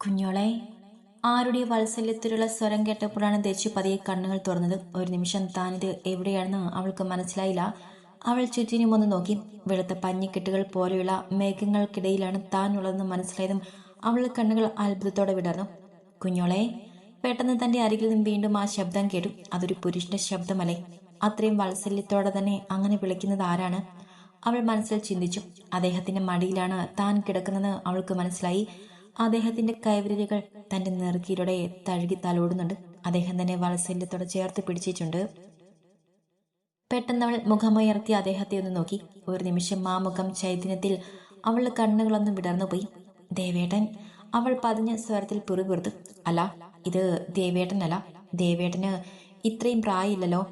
കുഞ്ഞോളെ ആരുടെ വാത്സല്യത്തിലുള്ള സ്വരം കേട്ടപ്പോഴാണ് ദേശി പതിയെ കണ്ണുകൾ തുറന്നത്. ഒരു നിമിഷം താനിത് എവിടെയാണെന്ന് അവൾക്ക് മനസ്സിലായില്ല. അവൾ ചുറ്റിനും ഒന്ന് നോക്കി. വെളുത്ത പഞ്ഞിക്കെട്ടുകൾ പോലെയുള്ള മേഘങ്ങൾക്കിടയിലാണ് താൻ ഉള്ളതെന്ന് മനസ്സിലായതും അവളുടെ കണ്ണുകൾ അത്ഭുതത്തോടെ വിടർന്നു. കുഞ്ഞോളെ പെട്ടെന്ന് തന്റെ അരികിൽ നിന്നും വീണ്ടും ആ ശബ്ദം കേട്ടു. അതൊരു പുരുഷന്റെ ശബ്ദമല്ലേ? അത്രയും വാത്സല്യത്തോടെ തന്നെ അങ്ങനെ വിളിക്കുന്നത് ആരാണ്? അവൾ മനസ്സിൽ ചിന്തിച്ചു. അദ്ദേഹത്തിന്റെ മടിയിലാണ് താൻ കിടക്കുന്നത് അവൾക്ക് മനസ്സിലായി. അദ്ദേഹത്തിന്റെ കൈവിരലുകൾ തന്റെ നെറുക്കിയിലൂടെ തഴുകി തലോടുന്നുണ്ട്. അദ്ദേഹം തന്നെ വാത്സല്യത്തോടെ ചേർത്ത് പിടിച്ചിട്ടുണ്ട്. പെട്ടെന്ന് അവൾ മുഖമുയർത്തി അദ്ദേഹത്തെ ഒന്ന് നോക്കി. ഒരു നിമിഷം ആ മുഖം ചൈതന്യത്തിൽ അവളുടെ കണ്ണുകളൊന്നും വിടർന്നുപോയി ദേവേട്ടൻ അവൾ പതിഞ്ഞ സ്വരത്തിൽ പിറുപിറുത്തു അല്ല ഇത് ദേവേട്ടനല്ല. ദേവേട്ടന് ഇത്രയും പ്രായമില്ലല്ലോ.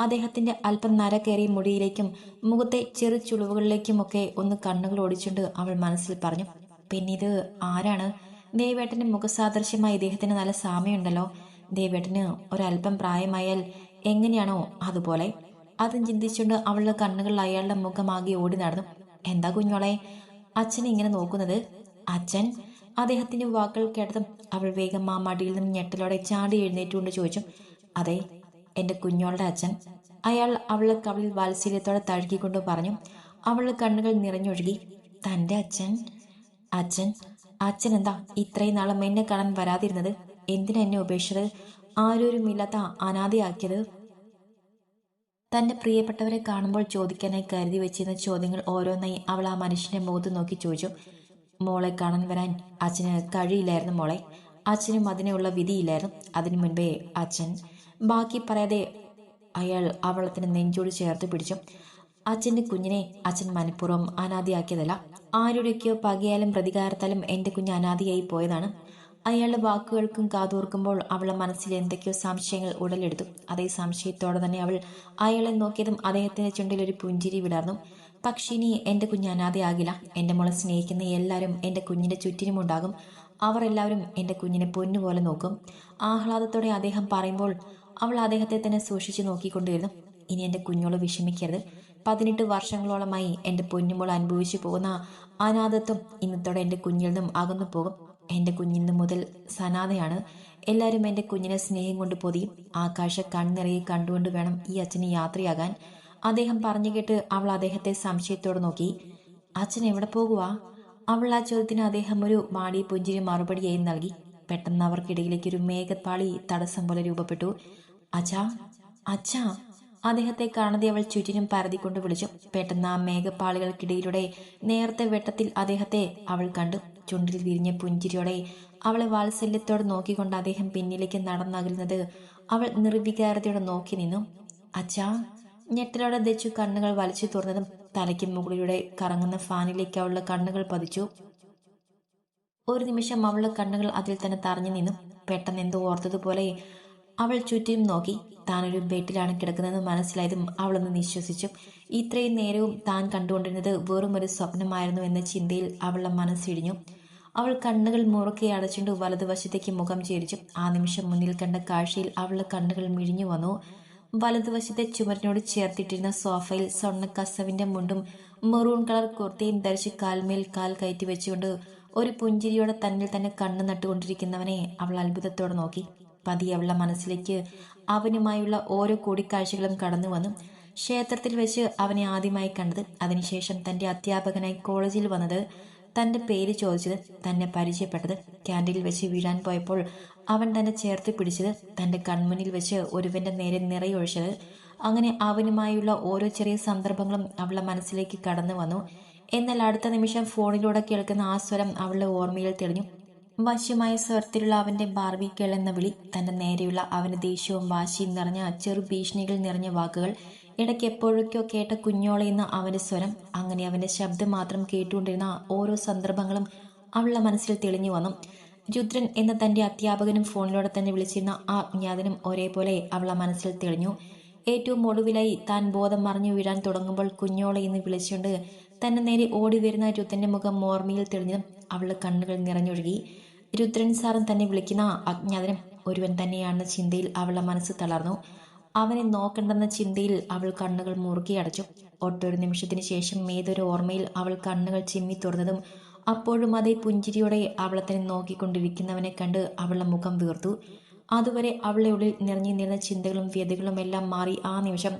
അദ്ദേഹത്തിന്റെ അല്പം നരകേറിയ മുടിയിലേക്കും മുഖത്തെ ചെറു ചുളിവുകളിലേക്കുമൊക്കെ ഒന്ന് കണ്ണുകൾ ഓടിച്ചുകൊണ്ട് അവൾ മനസ്സിൽ പറഞ്ഞു പിന്നിത് ആരാണ്? ദേവേട്ടന്റെ മുഖസാദൃശ്യമായി ഇദ്ദേഹത്തിന് നല്ല സാമ്യമുണ്ടല്ലോ ദേവേട്ടന് ഒരല്പം പ്രായമായാൽ എങ്ങനെയാണോ അതുപോലെ. അതും ചിന്തിച്ചുകൊണ്ട് അവളുടെ കണ്ണുകളിൽ അയാളുടെ മുഖമാകെ ഓടി നടന്നു. എന്താ കുഞ്ഞോളെ? അച്ഛൻ ഇങ്ങനെ നോക്കുന്നത്? അച്ഛൻ? അദ്ദേഹത്തിന്റെ വാക്കുകൾ കേട്ടതും അവൾ വേഗം ആ മടിയിൽ നിന്നും ഞെട്ടലോടെ ചാടി എഴുന്നേറ്റുകൊണ്ട് ചോദിച്ചു അതെ എന്റെ കുഞ്ഞോളുടെ അച്ഛൻ. അയാൾ അവളെ കവളിൽ വാത്സല്യത്തോടെ തഴുകിക്കൊണ്ട് പറഞ്ഞു. അവളുടെ കണ്ണുകൾ നിറഞ്ഞൊഴുകി തന്റെ അച്ഛൻ? അച്ഛൻ അച്ഛൻ എന്താ ഇത്രയും നാളും എന്നെ കാണാൻ വരാതിരുന്നത്? എന്തിനാ എന്നെ ഉപേക്ഷിച്ചത്? ആരോരുമില്ലാത്ത അനാഥയാക്കിയത്? തന്റെ പ്രിയപ്പെട്ടവരെ കാണുമ്പോൾ ചോദിക്കാനായി കരുതി വെച്ചിരുന്ന ചോദ്യങ്ങൾ ഓരോന്നായി അവൾ ആ മനുഷ്യന്റെ മുഖത്ത് നോക്കി ചോദിച്ചു. മോളെ കാണാൻ വരാൻ അച്ഛന് കഴിയില്ലായിരുന്നു മോളെ. അച്ഛനും അതിനുള്ള വിധിയില്ലായിരുന്നു. അതിനു മുൻപേ അച്ഛൻ ബാക്കി പറയാതെ അയാൾ അവളത്തിന് നെഞ്ചോട് ചേർത്ത് പിടിച്ചു. അച്ഛന്റെ കുഞ്ഞിനെ അച്ഛൻ മനഃപൂർവം അനാഥയാക്കിയതല്ല. ആരുടെയൊക്കെയോ പകയാലും പ്രതികാരത്താലും എന്റെ കുഞ്ഞ് അനാഥയായി പോയതാണ്. അയാളുടെ വാക്കുകൾക്കും കാതോർക്കുമ്പോൾ അവളെ മനസ്സിൽ എന്തൊക്കെയോ സംശയങ്ങൾ ഉടലെടുത്തു. അതേ സംശയത്തോടെ തന്നെ അവൾ അയാളെ നോക്കിയതും അദ്ദേഹത്തിന്റെ ചുണ്ടിൽ ഒരു പുഞ്ചിരി വിടർന്നു. പക്ഷേ ഇനി എന്റെ കുഞ്ഞ് അനാഥയാകില്ല എന്റെ മോളെ സ്നേഹിക്കുന്ന എല്ലാവരും എന്റെ കുഞ്ഞിന്റെ ചുറ്റിനുമുണ്ടാകും. അവർ എല്ലാവരും എന്റെ കുഞ്ഞിനെ പൊന്നുപോലെ നോക്കും. ആഹ്ലാദത്തോടെ അദ്ദേഹം പറയുമ്പോൾ അവൾ അദ്ദേഹത്തെ തന്നെ സൂക്ഷിച്ചു നോക്കിക്കൊണ്ടിരുന്നു. ഇനി എന്റെ കുഞ്ഞോൾ വിഷമിക്കരുത്. പതിനെട്ട് വർഷങ്ങളോളമായി എന്റെ പൊന്നുമോൾ അനുഭവിച്ചു പോകുന്ന അനാഥത്വം ഇന്നത്തോടെ എന്റെ കുഞ്ഞിൽ നിന്നും അകന്നു പോകും. എന്റെ കുഞ്ഞിന്ന് മുതൽ സനാഥയാണ് എല്ലാവരും എന്റെ കുഞ്ഞിനെ സ്നേഹം കൊണ്ട് പൊതിയും ആകാശ കണ്ണിറങ്ങി കണ്ടുകൊണ്ട് വേണം ഈ അച്ഛന് യാത്രയാകാൻ. അദ്ദേഹം പറഞ്ഞു കേട്ട് അവൾ അദ്ദേഹത്തെ സംശയത്തോടെ നോക്കി. അച്ഛൻ എവിടെ പോകുവാ? അവൾ ആ ചോദ്യത്തിന് അദ്ദേഹം ഒരു മാടി പുഞ്ചിരി മറുപടിയായി നൽകി. പെട്ടെന്ന് അവർക്കിടയിലേക്ക് ഒരു മേഘപ്പാളി തടസ്സം പോലെ രൂപപ്പെട്ടു. അച്ഛാ അച്ഛാ അദ്ദേഹത്തെ കാണാതെ അവൾ ചുറ്റിനും പരതിക്കൊണ്ട് വിളിച്ചു. പെട്ടെന്ന് ആ മേഘപ്പാളികൾക്കിടയിലൂടെ നേരത്തെ വെട്ടത്തിൽ അദ്ദേഹത്തെ അവൾ കണ്ടു. ചുണ്ടിൽ വിരിഞ്ഞ പുഞ്ചിരിയോടെ അവളെ വാത്സല്യത്തോടെ നോക്കിക്കൊണ്ട് അദ്ദേഹം പിന്നിലേക്ക് നടന്നകലുന്നത് അവൾ നിർവികാരതയോടെ നോക്കി നിന്നു. അച്ഛാ ഞെട്ടലോടെ ദച്ചു കണ്ണുകൾ വലിച്ചു തുറന്നതും തലയ്ക്ക് മുകളിലൂടെ കറങ്ങുന്ന ഫാനിലേക്ക് അവളുടെ കണ്ണുകൾ പതിച്ചു. ഒരു നിമിഷം അവളുടെ കണ്ണുകൾ അതിൽ തന്നെ തറഞ്ഞു നിന്നു. പെട്ടെന്ന് എന്തോ ഓർത്തതുപോലെ അവൾ ചുറ്റിയും നോക്കി. താനൊരു ബെഡിലാണ് കിടക്കുന്നതെന്ന് മനസ്സിലായതും അവളൊന്ന് നിശ്വസിച്ചു. ഇത്രയും നേരവും താൻ കണ്ടുകൊണ്ടിരുന്നത് വെറും ഒരു സ്വപ്നമായിരുന്നു എന്ന ചിന്തയിൽ അവളുടെ മനസ്സിടിഞ്ഞു അവൾ കണ്ണുകൾ മുറുക്കി അടച്ചുകൊണ്ട് വലതുവശത്തേക്ക് മുഖം ചേരിച്ചു. ആ നിമിഷം മുന്നിൽ കണ്ട കാഴ്ചയിൽ അവളുടെ കണ്ണുകൾ മിഴിഞ്ഞു വന്നു. വലതുവശത്തെ ചുമരിനോട് ചേർത്തിട്ടിരുന്ന സോഫയിൽ സ്വർണ കസവിന്റെ മുണ്ടും മെറൂൺ കളർ കുർത്തയും ധരിച്ച് കാൽമേൽ കാൽ കയറ്റി വെച്ചുകൊണ്ട് ഒരു പുഞ്ചിരിയോടെ തന്നിൽ തന്നെ കണ്ണു നട്ടുകൊണ്ടിരിക്കുന്നവനെ അവൾ അത്ഭുതത്തോടെ നോക്കി. പതി അവളുടെ മനസ്സിലേക്ക് അവനുമായുള്ള ഓരോ കൂടിക്കാഴ്ചകളും കടന്നു വന്നു. ക്ഷേത്രത്തിൽ വെച്ച് അവനെ ആദ്യമായി കണ്ടത് അതിനുശേഷം തന്റെ അധ്യാപകനായി കോളേജിൽ വന്നത് തന്റെ പേര് ചോദിച്ചത് തന്നെ പരിചയപ്പെട്ടത് ക്യാന്റീനിൽ വെച്ച് വീഴാൻ പോയപ്പോൾ അവൻ തന്നെ ചേർത്ത് പിടിച്ചത് തന്റെ കൺമുന്നിൽ വെച്ച് ഒരുവന്റെ നേരെ നിറയൊഴിച്ചത്. അങ്ങനെ അവനുമായുള്ള ഓരോ ചെറിയ സന്ദർഭങ്ങളും അവളുടെ മനസ്സിലേക്ക് കടന്നു വന്നു. എന്നാൽ അടുത്ത നിമിഷം ഫോണിലൂടെ കേൾക്കുന്ന ആ സ്വരം അവളുടെ ഓർമ്മയിൽ തെളിഞ്ഞു. വശ്യമായ സ്വരത്തിലുള്ള അവന്റെ ബാർബിക്കേൾ എന്ന വിളി തന്റെ നേരെയുള്ള അവന് ദേഷ്യവും വാശിയും നിറഞ്ഞ ചെറു ഭീഷണികൾ നിറഞ്ഞ വാക്കുകൾ ഇടയ്ക്ക് എപ്പോഴൊക്കെയോ കേട്ട കുഞ്ഞോളെ എന്ന അവന്റെ സ്വരം. അങ്ങനെ അവന്റെ ശബ്ദം മാത്രം കേട്ടുകൊണ്ടിരുന്ന ഓരോ സന്ദർഭങ്ങളും അവളുടെ മനസ്സിൽ തെളിഞ്ഞു വന്നു. രുദ്രൻ എന്ന തന്റെ അധ്യാപകനും ഫോണിലൂടെ തന്നെ വിളിച്ചിരുന്ന ആ അജ്ഞാതനും ഒരേപോലെ അവളെ മനസ്സിൽ തെളിഞ്ഞു. ഏറ്റവും ഒടുവിലായി താൻ ബോധം മറിഞ്ഞു വീഴാൻ തുടങ്ങുമ്പോൾ കുഞ്ഞോളെ എന്ന് വിളിച്ചുകൊണ്ട് തന്നെ നേരെ ഓടി വരുന്ന രുദ്രന്റെ മുഖം മോർമയിൽ തെളിഞ്ഞതും അവളുടെ കണ്ണുകൾ നിറഞ്ഞൊഴുകി. രുദ്രൻ സാറും തന്നെ വിളിക്കുന്ന അജ്ഞാതനും ഒരുവൻ തന്നെയാണെന്ന ചിന്തയിൽ അവളുടെ മനസ്സ് തളർന്നു. അവനെ നോക്കണ്ടെന്ന ചിന്തയിൽ അവൾ കണ്ണുകൾ മുറുകി അടച്ചു. ഒട്ടൊരു നിമിഷത്തിന് ശേഷം ഏതൊരു ഓർമ്മയിൽ അവൾ കണ്ണുകൾ ചിമ്മി തുറന്നതും അപ്പോഴും അതേ പുഞ്ചിരിയോടെ അവളെ തന്നെ നോക്കിക്കൊണ്ടിരിക്കുന്നവനെ കണ്ട് അവളുടെ മുഖം വീർത്തു. അതുവരെ അവളുടെ ഉള്ളിൽ നിറഞ്ഞു നിന്ന ചിന്തകളും വ്യതകളും എല്ലാം മാറി ആ നിമിഷം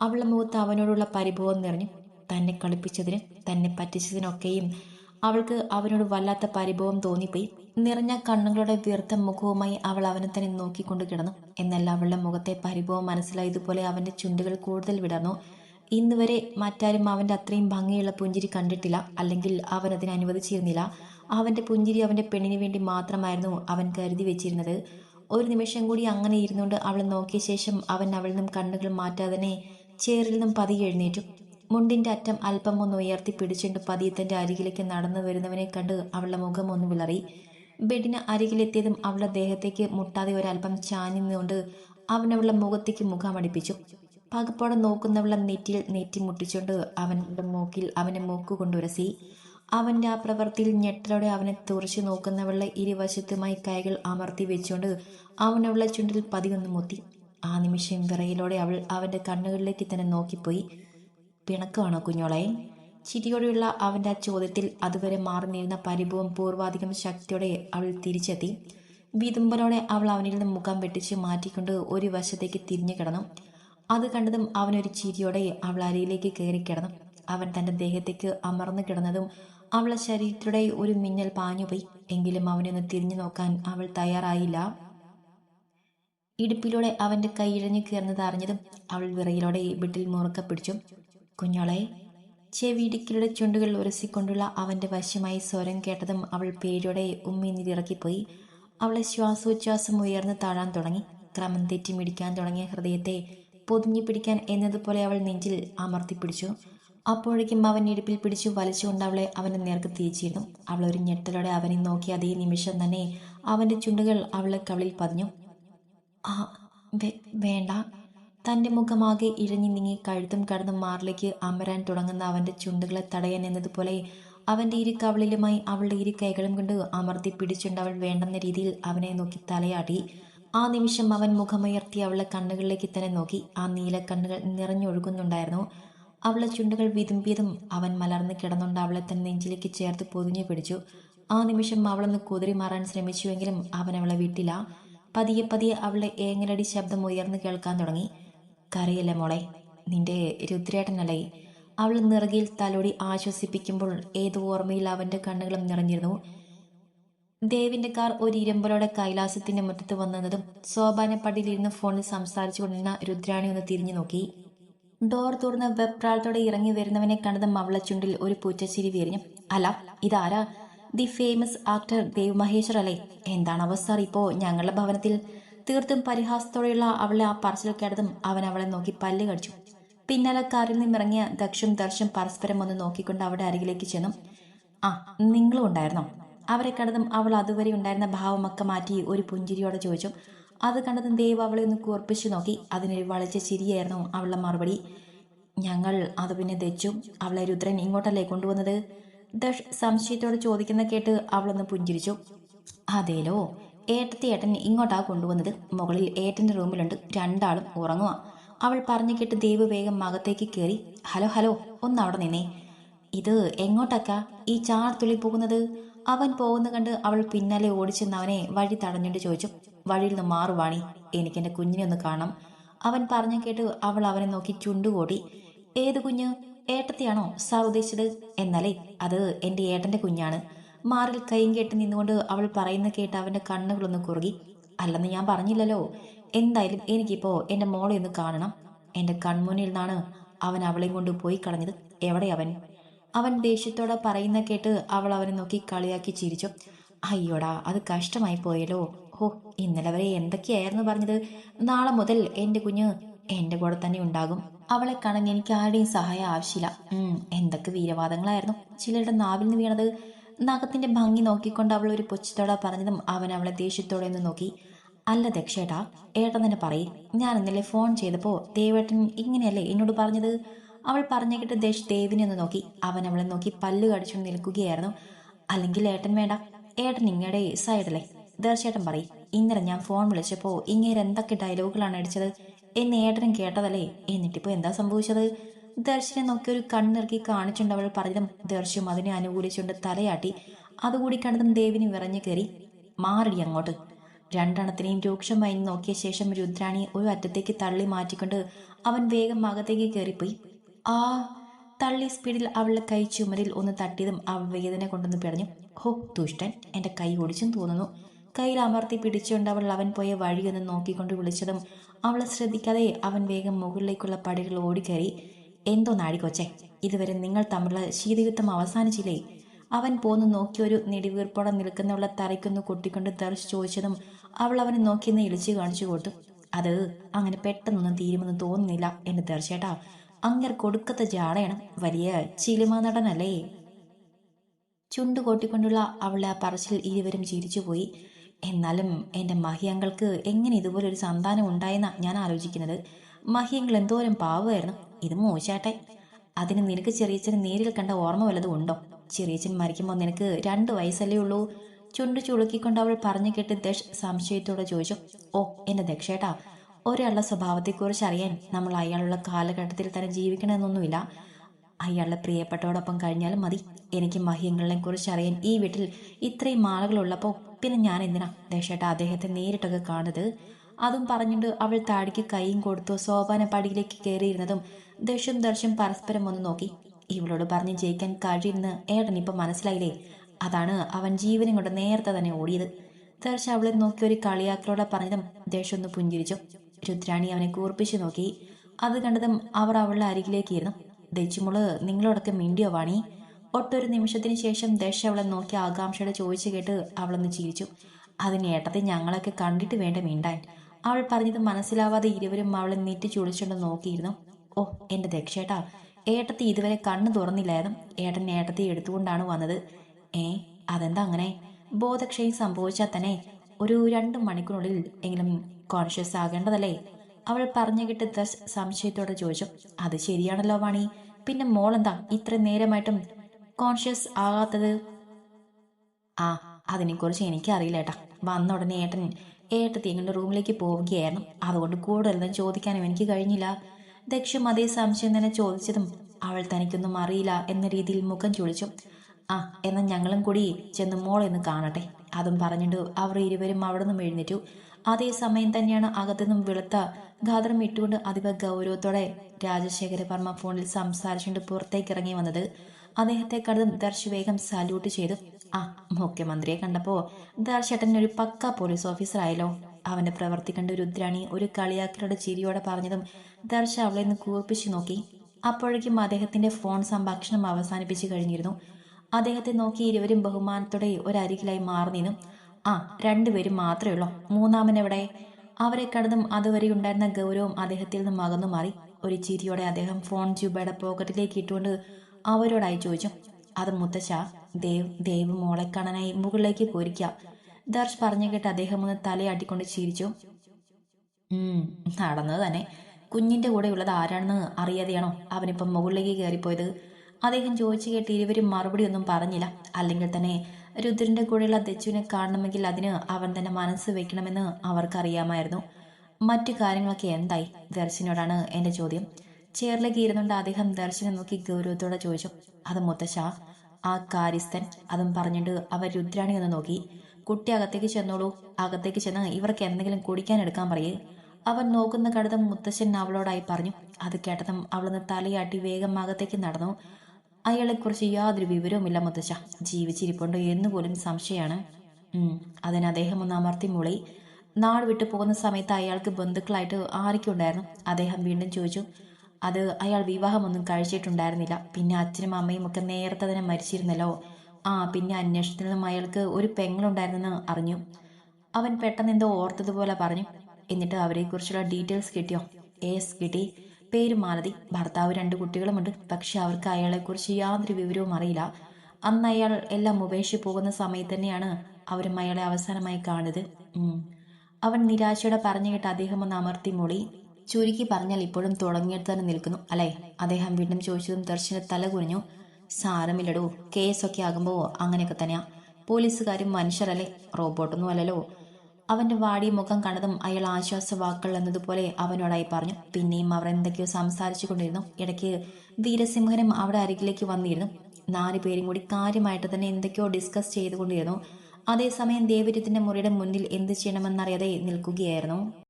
അവളുടെ മുഖത്ത് അവനോടുള്ള പരിഭവം നിറഞ്ഞു. തന്നെ കളിപ്പിച്ചതിന് തന്നെ പറ്റിച്ചതിനൊക്കെയും അവൾക്ക് അവനോട് വല്ലാത്ത പരിഭവം തോന്നിപ്പോയി. നിറഞ്ഞ കണ്ണുകളുടെ വീർത്ത മുഖവുമായി അവൾ അവനെ തന്നെ നോക്കിക്കൊണ്ട് കിടന്നു. എന്നാൽ അവളുടെ മുഖത്തെ പരിഭവം മനസ്സിലായതുപോലെ അവന്റെ ചുണ്ടുകൾ കൂടുതൽ വിടർന്നു. ഇന്ന് വരെ മറ്റാരും അവന്റെ അത്രയും ഭംഗിയുള്ള പുഞ്ചിരി കണ്ടിട്ടില്ല. അല്ലെങ്കിൽ അവൻ അതിനെ അനുവദിച്ചിരുന്നില്ല. അവന്റെ പുഞ്ചിരി അവന്റെ പെണ്ണിന് വേണ്ടി മാത്രമായിരുന്നു അവൻ കരുതി വെച്ചിരുന്നത്. ഒരു നിമിഷം കൂടി അങ്ങനെ ഇരുന്നുകൊണ്ട് അവളെ നോക്കിയ ശേഷം അവൻ അവളിൽ നിന്നും കണ്ണുകൾ മാറ്റാതെ ചേറിൽ നിന്നും പതിയെ എഴുന്നേറ്റു. മുണ്ടിന്റെ അറ്റം അല്പം ഒന്ന് ഉയർത്തി പിടിച്ചുകൊണ്ട് പതിയെ അരികിലേക്ക് നടന്നു വരുന്നവനെ കണ്ട് അവളുടെ മുഖം ഒന്ന് വിളറി. ബെഡിന് അരികിലെത്തിയതും അവളുടെ ദേഹത്തേക്ക് മുട്ടാതെ ഒരല്പം ചാഞ്ഞു നിന്നുകൊണ്ട് അവൻ അവളുടെ മുഖത്തേക്ക് മുഖമടിപ്പിച്ചു. പകപ്പോടെ നോക്കുന്നവളെ നെറ്റിയിൽ നെറ്റി മുട്ടിച്ചുകൊണ്ട് അവന്റെ മൂക്കിൽ അവനെ മൂക്ക് കൊണ്ടുരസി. അവന്റെ ആ പ്രവൃത്തിയിൽ ഞെട്ടലോടെ അവനെ തുറച്ചു നോക്കുന്നവളുടെ ഇരുവശത്തുമായി കൈകൾ അമർത്തി വെച്ചുകൊണ്ട് അവനവളുടെ ചുണ്ടിൽ പതിവൊന്ന് മുത്തി. ആ നിമിഷം വിറയിലോടെ അവൾ അവന്റെ കണ്ണുകളിലേക്ക് തന്നെ നോക്കിപ്പോയി. പിണക്കമാണോ കുഞ്ഞോളെ? ചിരിയോടെയുള്ള അവന്റെ ആ ചോദ്യത്തിൽ അതുവരെ മാറി പരിഭവം പൂർവാധികം ശക്തിയോടെ അവൾ തിരിച്ചെത്തി. വിതുമ്പലോടെ അവൾ അവനിൽ നിന്ന് മുഖം വെട്ടിച്ച് മാറ്റിക്കൊണ്ട് ഒരു വശത്തേക്ക് തിരിഞ്ഞു കിടന്നു. അത് കണ്ടതും അവനൊരു ചിരിയോടെ അവൾ അരയിലേക്ക് കയറി കിടന്നു. അവൻ തന്റെ ദേഹത്തേക്ക് അമർന്നു കിടന്നതും അവളെ ശരീരത്തിലൂടെ ഒരു മിന്നൽ പാഞ്ഞുപോയി. എങ്കിലും അവനൊന്ന് തിരിഞ്ഞു നോക്കാൻ അവൾ തയ്യാറായില്ല. ഇടുപ്പിലൂടെ അവന്റെ കൈയിഴഞ്ഞു കയറുന്നത് അറിഞ്ഞതും അവൾ വിറയിലൂടെ വിട്ടിൽ മുറുക്ക പിടിച്ചു. കുഞ്ഞോളെ ചെവിയിടുക്കിലൂടെ ചുണ്ടുകൾ ഉരസിക്കൊണ്ടുള്ള അവന്റെ വശമായി സ്വരം കേട്ടതും അവൾ പേടിയോടെ ഉമ്മി നിരിറക്കിപ്പോയി അവളെ ശ്വാസോച്ഛ്വാസം ഉയർന്നു താഴാൻ തുടങ്ങി. ക്രമം തെറ്റി മിടിക്കാൻ തുടങ്ങിയ ഹൃദയത്തെ പൊതിഞ്ഞു പിടിക്കാൻ എന്നതുപോലെ അവൾ നെഞ്ചിൽ അമർത്തിപ്പിടിച്ചു അപ്പോഴേക്കും അവൻ ഇടുപ്പിൽ പിടിച്ചു വലിച്ചുകൊണ്ട് അവളെ അവന്റെ നേർക്ക് തിരിച്ചിരുന്നു. അവൾ ഒരു ഞെട്ടലോടെ അവനെ നോക്കി അതേ നിമിഷം തന്നെ അവന്റെ ചുണ്ടുകൾ അവളെ കവളിൽ പതിഞ്ഞു. ആ വേണ്ട. തന്റെ മുഖമാകെ ഇഴഞ്ഞു നീങ്ങി കഴുത്തും കടന്നും മാറിലേക്ക് അമരാൻ തുടങ്ങുന്ന അവന്റെ ചുണ്ടുകളെ തടയാൻ എന്നതുപോലെ അവന്റെ ഇരു കവളിലുമായി അവളുടെ ഇരു കൈകളും കൊണ്ട് അമർത്തി പിടിച്ചുകൊണ്ട് അവൾ വേണ്ടെന്ന രീതിയിൽ അവനെ നോക്കി തലയാടി. ആ നിമിഷം അവൻ മുഖമുയർത്തി അവളുടെ കണ്ണുകളിലേക്ക് തന്നെ നോക്കി. ആ നീല കണ്ണുകൾ നിറഞ്ഞൊഴുകുന്നുണ്ടായിരുന്നു. അവളെ ചുണ്ടുകൾ വിതുമ്പിയതും അവൻ മലർന്ന് കിടന്നുകൊണ്ട് അവളെ തന്നെ നെഞ്ചിലേക്ക് ചേർത്ത് പൊതിഞ്ഞു പിടിച്ചു. ആ നിമിഷം അവളൊന്ന് കുതിരി മാറാൻ ശ്രമിച്ചുവെങ്കിലും അവൻ അവളെ വിട്ടില്ല. പതിയെ പതിയെ അവളെ ഏങ്ങലടി ശബ്ദം ഉയർന്നു കേൾക്കാൻ തുടങ്ങി. കരയല്ലേ മോളെ. നിന്റെ രുദ്രേട്ടനല്ലേ? അവൾ നിറകിൽ തലോടി ആശ്വസിപ്പിക്കുമ്പോൾ ഏത് ഓർമ്മയിൽ അവന്റെ കണ്ണുകളും നിറഞ്ഞിരുന്നു? ദേവിന്റെ കാർ ഒരു ഇരമ്പലോടെ കൈലാസത്തിന്റെ മുറ്റത്ത് വന്നതും സോപാനപ്പടിയിലിരുന്ന് ഫോണിൽ സംസാരിച്ചു കൊണ്ടിരുന്ന രുദ്രാണി ഒന്ന് തിരിഞ്ഞു നോക്കി. ഡോർ തുറന്ന് വെപ്രാളത്തോടെ ഇറങ്ങി വരുന്നവനെ കണ്ടതും അവളെ ചുണ്ടിൽ ഒരു പൂച്ചച്ചിരി വിരിഞ്ഞു. അല്ല ഇതാരാ? The famous actor Dev Maheshwar അല്ലേ എന്താണ് അവസ്ഥ ഇപ്പോ ഞങ്ങളുടെ ഭവനത്തിൽ? തീർത്തും പരിഹാസത്തോടെയുള്ള അവളെ ആ പറച്ചിൽ കേടതും അവൻ അവളെ നോക്കി പല്ല് കടിച്ചു. പിന്നാലെ കാറിൽ നിന്നിറങ്ങിയ ദക്ഷും ദർശം പരസ്പരം ഒന്ന് നോക്കിക്കൊണ്ട് അവിടെ അരികിലേക്ക് ചെന്നു. ആ നിങ്ങളും ഉണ്ടായിരുന്നോ? അവരെ കണ്ടതും അവൾ അതുവരെ ഉണ്ടായിരുന്ന ഭാവമൊക്കെ മാറ്റി ഒരു പുഞ്ചിരിയോടെ ചോദിച്ചു. അത് കണ്ടതും ദേവ് അവളെ ഒന്ന് കൂർപ്പിച്ചു നോക്കി. അതിനൊരു വളച്ച ചിരിയായിരുന്നു അവളുടെ മറുപടി. ഞങ്ങൾ അത് പിന്നെ തെച്ചു. അവളെ രുദ്രൻ ഇങ്ങോട്ടല്ലേ കൊണ്ടുവന്നത്? ദഷ് സംശയത്തോടെ ചോദിക്കുന്ന കേട്ട് അവളൊന്ന് പുഞ്ചിരിച്ചു. അതേലോ ഏട്ടത്തി ഏട്ടൻ ഇങ്ങോട്ടാ കൊണ്ടുവന്നത്. മുകളിൽ ഏട്ടന്റെ റൂമിലുണ്ട്. രണ്ടാളും ഉറങ്ങുക അവൾ പറഞ്ഞു കേട്ട് ദേവ് വേഗം മകത്തേക്ക് കയറി ഹലോ ഹലോ ഒന്ന് അവിടെ നിന്നേ. ഇത് എങ്ങോട്ടക്ക? ഈ ചാർ ചാർത്തുള്ളി പോകുന്നത്? അവൻ പോകുന്ന കണ്ട് അവൾ പിന്നാലെ ഓടിച്ചെന്ന് അവനെ വഴി തടഞ്ഞുകൊണ്ട് ചോദിച്ചു വഴിയിൽ നിന്ന് മാറുവാണി? എനിക്കെന്റെ കുഞ്ഞിനെ ഒന്ന് കാണാം അവൻ പറഞ്ഞു കേട്ട് അവൾ അവനെ നോക്കി ചുണ്ടുകൂടി ഏത് കുഞ്ഞ്? ഏട്ടത്തെയാണോ സാർ ഉദ്ദേശിച്ചത്? എന്നാലേ അത് എന്റെ ഏട്ടന്റെ കുഞ്ഞാണ്. മാറിൽ കൈയും കേട്ട് നിന്നുകൊണ്ട് അവൾ പറയുന്ന കേട്ട് അവന്റെ കണ്ണുകളൊന്ന് കുറുകി അല്ലെന്ന് ഞാൻ പറഞ്ഞില്ലല്ലോ. എന്തായാലും എനിക്കിപ്പോൾ എന്റെ മോളെ ഒന്ന് കാണണം. എന്റെ കൺമുന്നിൽ നിന്നാണ് അവൻ അവളെയും കൊണ്ട് പോയി കളഞ്ഞത്. എവിടെ അവൻ? അവൻ ദേഷ്യത്തോടെ പറയുന്ന കേട്ട് അവൾ അവനെ നോക്കി കളിയാക്കി ചിരിച്ചു. അയ്യോടാ അത് കഷ്ടമായി പോയല്ലോ. ഓ ഇന്നലെ വരെ എന്തൊക്കെയായിരുന്നു പറഞ്ഞത്? നാളെ മുതൽ എന്റെ കുഞ്ഞ് എന്റെ കൂടെ തന്നെ ഉണ്ടാകും. അവളെ കാണാൻ എനിക്ക് ആരുടെയും സഹായം ആവശ്യമില്ല. എന്തൊക്കെ വീരവാദങ്ങളായിരുന്നു. ചിലരുടെ നാവിൽ നിന്ന് വീണത് നഖത്തിന്റെ ഭംഗി നോക്കിക്കൊണ്ട് അവൾ ഒരു പുച്ഛത്തോടെ പറഞ്ഞതും അവൻ അവളെ ദേഷ്യത്തോടെ ഒന്ന് നോക്കി. അല്ല ദക്ഷേട്ടാ ഏട്ടൻ തന്നെ പറയും. ഞാൻ ഇന്നലെ ഫോൺ ചെയ്തപ്പോൾ ദേവേട്ടൻ ഇങ്ങനെയല്ലേ എന്നോട് പറഞ്ഞത്? അവൾ പറഞ്ഞു കേട്ട് ദേശ് ദേവിനെ ഒന്ന് നോക്കി. അവൻ അവളെ നോക്കി പല്ല് കടിച്ചു നിൽക്കുകയായിരുന്നു അല്ലെങ്കിൽ ഏട്ടൻ വേണ്ട. ഏട്ടൻ ഇങ്ങയുടെ സൈഡല്ലേ ദർശേട്ടൻ പറയും. ഇന്നലെ ഞാൻ ഫോൺ വിളിച്ചപ്പോൾ ഇങ്ങേരെന്തൊക്കെ ഡയലോഗുകളാണ് അടിച്ചത്? എന്ന് ഏട്ടനും കേട്ടതല്ലേ? എന്നിട്ടിപ്പോൾ എന്താ സംഭവിച്ചത്? ദർശനെ നോക്കി ഒരു കണ്ണിറക്കി കാണിച്ചുകൊണ്ട് അവൾ പറഞ്ഞതും ദർശ്യം അതിനെ അനുകൂലിച്ചുകൊണ്ട് തലയാട്ടി. അതുകൂടി കണ്ടതും ദേവിന് വിറഞ്ഞു കയറി. മാറടി അങ്ങോട്ട്. രണ്ടെണ്ണത്തിനെയും രൂക്ഷമായി നോക്കിയ ശേഷം രുദ്രാണി ഒരു അറ്റത്തേക്ക് തള്ളി മാറ്റിക്കൊണ്ട് അവൻ വേഗം അകത്തേക്ക് കയറിപ്പോയി. ആ തള്ളി സ്പീഡിൽ അവളുടെ കൈ ചുമരിൽ ഒന്ന് തട്ടിയതും അവൾ വേദന കൊണ്ടൊന്ന് പിടഞ്ഞു. ഹോ ദുഷ്ടൻ എന്റെ കൈ ഒടിച്ചും തോന്നുന്നു. കയ്യിൽ അമർത്തി പിടിച്ചുകൊണ്ട് അവൾ അവൻ പോയ വഴിയൊന്ന് നോക്കിക്കൊണ്ട് വിളിച്ചതും അവളെ ശ്രദ്ധിക്കാതെ അവൻ വേഗം മുകളിലേക്കുള്ള പടികൾ ഓടിക്കയറി. എന്തോ നാടിക്കൊച്ചേ ഇതുവരെ നിങ്ങൾ തമ്മിലുള്ള ശീതയുദ്ധം അവസാനിച്ചില്ലേ? അവൻ പോന്ന് നോക്കി ഒരു നെടിവീർപ്പോടെ നിൽക്കുന്നവളെ തറയ്ക്കൊന്ന് കൊട്ടിക്കൊണ്ട് ദർശ് ചോദിച്ചതും അവൾ അവനെ നോക്കിയെന്ന് ഇളിച്ചു കാണിച്ചു കൊടുത്തു. അത് അങ്ങനെ പെട്ടെന്നൊന്നും തീരുമെന്ന് തോന്നുന്നില്ല എന്റെ ദർശേട്ടാ. അങ്ങർ കൊടുക്കത്ത ജാടയാണ്. വലിയ ചിലിമ നടനല്ലേ? ചുണ്ടു കൊട്ടിക്കൊണ്ടുള്ള അവളെ ആ പറച്ചിൽ ഇരുവരും ചിരിച്ചുപോയി. എന്നാലും എന്റെ മഹിയങ്ങൾക്ക് എങ്ങനെ ഇതുപോലൊരു സന്താനം ഉണ്ടായെന്നാണ് ഞാൻ ആലോചിക്കുന്നത്. മഹിയങ്ങൾ എന്തോരം പാവമായിരുന്നു. ഇത് മോശാട്ടെ. അതിന് നിനക്ക് ചെറിയച്ഛന് നേരിൽ കണ്ട ഓർമ്മ വല്ലതും ഉണ്ടോ? ചെറിയച്ഛൻ മരിക്കുമ്പോൾ നിനക്ക് രണ്ട് വയസ്സല്ലേ ഉള്ളൂ? ചുണ്ടു ചുളുക്കിക്കൊണ്ട് അവൾ പറഞ്ഞു കേട്ട് ദക്ഷ് സംശയത്തോടെ ചോദിച്ചു ഓ എന്റെ ദക്ഷേട്ടാ ഒരാളുടെ സ്വഭാവത്തെക്കുറിച്ച് അറിയാൻ നമ്മൾ അയാളുള്ള കാലഘട്ടത്തിൽ തന്നെ ജീവിക്കണമെന്നൊന്നുമില്ല. അയാളുടെ പ്രിയപ്പെട്ടോടൊപ്പം കഴിഞ്ഞാലും മതി. എനിക്ക് മഹ്യങ്ങളെ കുറിച്ച് അറിയാൻ ഈ വീട്ടിൽ ഇത്രയും ആളുകളുള്ളപ്പോൾ പിന്നെ ഞാൻ എന്തിനാ? ദേശേട്ട അദ്ദേഹത്തെ നേരിട്ടൊക്കെ കാണുന്നത്. അതും പറഞ്ഞുകൊണ്ട് അവൾ താടിക്ക് കൈയും കൊടുത്തു സോപാന പടിയിലേക്ക് കയറിയിരുന്നതും ദശും ദർശം പരസ്പരം ഒന്ന് നോക്കി. ഇവളോട് പറഞ്ഞ് ജയിക്കാൻ കഴിയുന്ന ഏട്ടൻ ഇപ്പം മനസ്സിലായില്ലേ? അതാണ് അവൻ ജീവനും കൊണ്ട് നേരത്തെ തന്നെ ഓടിയത്. ദർശ അവളെ നോക്കി ഒരു കളിയാക്കലോടെ പറഞ്ഞതും ദേശം ഒന്ന് പുഞ്ചിരിച്ചു. രുദ്രാണി അവനെ കൂർപ്പിച്ചു നോക്കി. അത് കണ്ടതും അവർ അവളുടെ അരികിലേക്കിരുന്നു ദച്ചുമുൾ നിങ്ങളോടൊക്കെ മിണ്ടിയോ വാണി? ഒട്ടൊരു നിമിഷത്തിന് ശേഷം ദശ അവളെ നോക്കി ആകാംക്ഷയുടെ ചോദിച്ചു കേട്ട് അവളൊന്ന് ചിരിച്ചു. അതിന് ഏട്ടത്തെ ഞങ്ങളൊക്കെ കണ്ടിട്ട് വേണ്ട മിണ്ടാൻ. അവൾ പറഞ്ഞത് മനസ്സിലാവാതെ ഇരുവരും അവളെ നെറ്റി ചുളിച്ചുകൊണ്ട് നോക്കിയിരുന്നു. ഓ എന്റെ ദക്ഷേട്ടാ ഏട്ടത്തി ഇതുവരെ കണ്ണു തുറന്നില്ലായിരുന്നു. ഏട്ടൻ ഏട്ടത്തി എടുത്തുകൊണ്ടാണ് വന്നത്. ഏ അതെന്താ അങ്ങനെ? ബോധക്ഷയം സംഭവിച്ചാൽ തന്നെ ഒരു രണ്ട് മണിക്കൂറിനുള്ളിൽ എങ്കിലും കോൺഷ്യസ് ആകേണ്ടതല്ലേ? അവൾ പറഞ്ഞു കിട്ടി സംശയത്തോടെ ചോദിച്ചു. അത് ശരിയാണല്ലോ വാണി. പിന്നെ മോളെന്താ ഇത്ര നേരമായിട്ടും കോൺഷ്യസ് ആകാത്തത്? ആ അതിനെക്കുറിച്ച് എനിക്കറിയില്ല ഏട്ടാ വന്ന ഉടനെ ഏട്ടൻ ഏട്ടത്തി തീങ്ങളുടെ റൂമിലേക്ക് പോവുകയായിരുന്നു. അതുകൊണ്ട് കൂടുതലൊന്നും ചോദിക്കാനും എനിക്ക് കഴിഞ്ഞില്ല. ദക്ഷം അതേ സംശയം തന്നെ ചോദിച്ചതും അവൾ തനിക്കൊന്നും അറിയില്ല എന്ന രീതിയിൽ മുഖം ചുളിച്ചു. ആ എന്നാൽ ഞങ്ങളും കൂടി ചെന്ന് മോളെ ഒന്ന് കാണട്ടെ. അതും പറഞ്ഞിട്ട് അവർ ഇരുവരും അവിടെ നിന്നും എഴുന്നേറ്റു അതേസമയം തന്നെയാണ് അകത്തുനിന്നും വെളുത്ത ഖാദറും ഇട്ടുകൊണ്ട് അതിവ ഗൗരവത്തോടെ രാജശേഖര വർമ്മ ഫോണിൽ സംസാരിച്ചുകൊണ്ട് പുറത്തേക്ക് ഇറങ്ങി വന്നത് അദ്ദേഹത്തെ കണ്ടതും ദർശ് വേഗം സല്യൂട്ട് ചെയ്തു. ആ മുഖ്യമന്ത്രിയെ കണ്ടപ്പോൾ ദർശേട്ടൻ ഒരു പക്ക പോലീസ് ഓഫീസർ ആയല്ലോ. അവന്റെ പ്രവർത്തി കണ്ട് രുദ്രാണി ഒരു കളിയാക്കലുടെ ചിരിയോടെ പറഞ്ഞതും ദർശ അവളെ നിന്ന് കൂർപ്പിച്ചു നോക്കി. അപ്പോഴേക്കും അദ്ദേഹത്തിന്റെ ഫോൺ സംഭാഷണം അവസാനിപ്പിച്ചു കഴിഞ്ഞിരുന്നു. അദ്ദേഹത്തെ നോക്കി ഇരുവരും ബഹുമാനത്തോടെ ഒരരികിലായി മാറി നിന്നു. ആ രണ്ടുപേരും മാത്രമേ ഉള്ളൂ മൂന്നാമൻ എവിടെ അവരെ കടന്നും അതുവരെ ഉണ്ടായിരുന്ന ഗൗരവം അദ്ദേഹത്തിൽ നിന്നും അകന്നു മാറി. ഒരു ചിരിയോടെ അദ്ദേഹം ഫോൺ ജുബയുടെ പോക്കറ്റിലേക്ക് ഇട്ടുകൊണ്ട് അവരോടായി ചോദിച്ചു അത് മുത്തശ്ശ ദേവ് ദേവ് മോളെ കാണാനായി മുകളിലേക്ക് പോരിക്കുക ദർശ് പറഞ്ഞു കേട്ട് അദ്ദേഹം ഒന്ന് തലയാട്ടിക്കൊണ്ട് ചിരിച്ചു. നടന്നത് തന്നെ. കുഞ്ഞിന്റെ കൂടെ ഉള്ളത് ആരാണെന്ന് അറിയാതെയാണോ അവനിപ്പം മുകളിലേക്ക് കയറിപ്പോയത്? അദ്ദേഹം ചോദിച്ചു കേട്ട് ഇരുവരും മറുപടി ഒന്നും പറഞ്ഞില്ല. അല്ലെങ്കിൽ തന്നെ രുദ്രന്റെ കൂടെയുള്ള ദച്ചുവിനെ കാണണമെങ്കിൽ അതിന് അവൻ തന്നെ മനസ്സ് വെക്കണമെന്ന് അവർക്കറിയാമായിരുന്നു. മറ്റു കാര്യങ്ങളൊക്കെ എന്തായി? ദർശനോടാണ് എന്റെ ചോദ്യം. ചേറിലേക്ക് ഇരുന്നുകൊണ്ട് അദ്ദേഹം ദർശനെ നോക്കി ഗൗരവത്തോടെ ചോദിച്ചു അത് മുത്തശ്ശ ആ കാര്യസ്ഥൻ അതും പറഞ്ഞിട്ട് അവർ രുദ്രാണി ഒന്ന് നോക്കി. കുട്ടി അകത്തേക്ക് ചെന്നോളൂ. അകത്തേക്ക് ചെന്ന് ഇവർക്ക് എന്തെങ്കിലും കുടിക്കാൻ എടുക്കാൻ പറയേ. അവൻ നോക്കുന്ന കടത്തും മുത്തശ്ശൻ അവളോടായി പറഞ്ഞു അത് കേട്ടതും അവളൊന്ന് തലയാട്ടി വേഗം അകത്തേക്ക് നടന്നു. അയാളെക്കുറിച്ച് യാതൊരു വിവരവുമില്ല മുത്തശ്ശ. ജീവിച്ചിരിപ്പുണ്ടോ എന്ന് പോലും സംശയമാണ് അതിന് അദ്ദേഹം ഒന്ന് അമർത്തി മൂളി. നാട് വിട്ടു പോകുന്ന സമയത്ത് അയാൾക്ക് ബന്ധുക്കളായിട്ട് ആരൊക്കെ ഉണ്ടായിരുന്നു അദ്ദേഹം വീണ്ടും ചോദിച്ചു. അത് അയാൾ വിവാഹമൊന്നും കഴിച്ചിട്ടുണ്ടായിരുന്നില്ല. പിന്നെ അച്ഛനും അമ്മയും ഒക്കെ നേരത്തെ തന്നെ മരിച്ചിരുന്നല്ലോ. ആ പിന്നെ അന്വേഷണത്തിൽ നിന്നും അയാൾക്ക് ഒരു പെങ്ങളുണ്ടായിരുന്നെന്ന് അറിഞ്ഞു. അവൻ പെട്ടെന്ന് എന്തോ ഓർത്തതുപോലെ പറഞ്ഞു. എന്നിട്ട് അവരെക്കുറിച്ചുള്ള ഡീറ്റെയിൽസ് കിട്ടിയോ? എസ് കിട്ടി. പേര് മാലതി. ഭർത്താവ് രണ്ട് കുട്ടികളുമുണ്ട്. പക്ഷെ അവർക്ക് അയാളെക്കുറിച്ച് യാതൊരു വിവരവും അറിയില്ല. അന്ന് അയാൾ എല്ലാം ഉപേക്ഷിച്ച് പോകുന്ന സമയത്ത് തന്നെയാണ് അവരും അയാളെ അവസാനമായി കാണുന്നത്. അവൻ നിരാശയോടെ പറഞ്ഞു കേട്ട് അദ്ദേഹം ഒന്ന് അമർത്തി മൂളി ചുരുക്കി പറഞ്ഞാൽ ഇപ്പോഴും തുടങ്ങിയിട്ട് തന്നെ നിൽക്കുന്നു അല്ലേ? അദ്ദേഹം വീണ്ടും ചോദിച്ചതും ദർശന തല കുനിഞ്ഞു. സാരമില്ലടോ കേസൊക്കെ ആകുമ്പോൾ അങ്ങനെയൊക്കെ തന്നെയാ. പോലീസുകാരും മനുഷ്യരല്ലേ? റോബോട്ടൊന്നും അല്ലല്ലോ. അവന്റെ വാടി മുഖം കണ്ടതും അയാൾ ആശ്വാസ വാക്കുകൾ എന്നതുപോലെ അവനോടായി പറഞ്ഞു. പിന്നെയും അവർ എന്തൊക്കെയോ സംസാരിച്ചു കൊണ്ടിരുന്നു. ഇടയ്ക്ക് വീരസിംഹനും അവിടെ അരികിലേക്ക് വന്നിരുന്നു. നാല് പേരും കൂടി കാര്യമായിട്ട് തന്നെ എന്തൊക്കെയോ ഡിസ്കസ് ചെയ്തുകൊണ്ടിരുന്നു. അതേസമയം ദേവരത്തിന്റെ മുറിയുടെ മുന്നിൽ എന്ത് ചെയ്യണമെന്നറിയാതെ നിൽക്കുകയായിരുന്നു.